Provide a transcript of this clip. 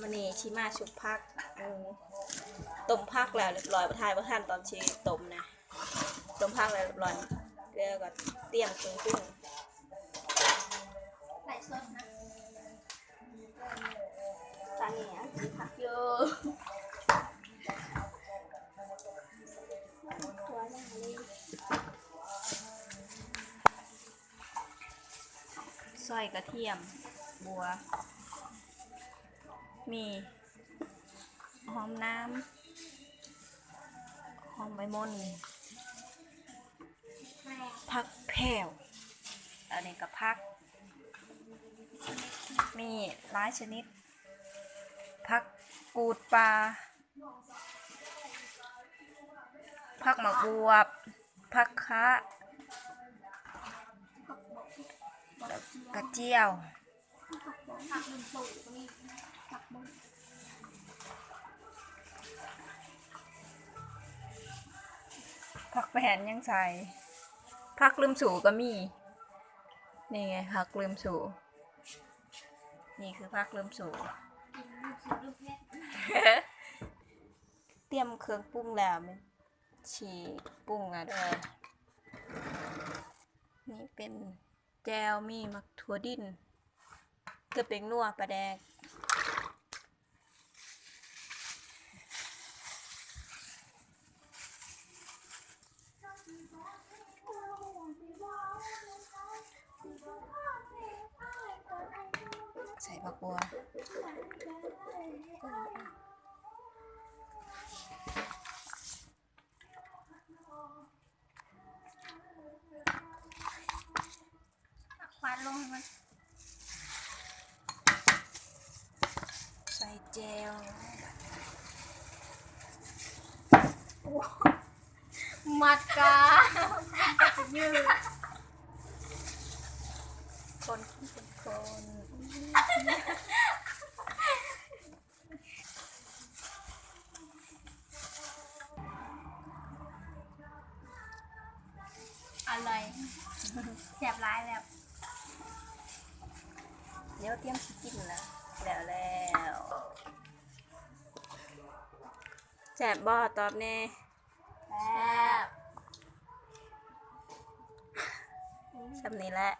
มันนี่ชิมาชุบพักต้มพักแล้วเรียบร้อยประทายประทานตอนชีต้มนะต้มพักแล้วเรียบร้อยเดี๋ยวก็เตรียมเครื่องปรุงไหลสนะตาเนี่ยสีผักเยอะตัวหน้าเลยซอยกระเทียมบัว มีหอมน้ำหอมใบมนผักแผ่วอันนี้กับผัก มีหลายชนิดผักกูดปลาผักหมะบวบผักคะกระเจียว ผักบุญสูงผักแผ่นยังใส่ผักลืมสูก็มี นี่ไงผักลืมสู นี่คือผักลืมสู เตรียมเครื่องปรุงแล้วมันฉีปรุงอะเด้อนี่เป็นแจวมีมักถั่วดินเกลือเป็งนัวปลาแดก ใส่ผักบัวผักควานลงให้มัน ใส่แจวมัดกายืด คนคนคนอร่อยแสบร้ายแบบเดี๋ยวเตรียมสิกินแล้วแล้วแล้วแจบบ่ตอบแน่แซ่บสำนี้แหละ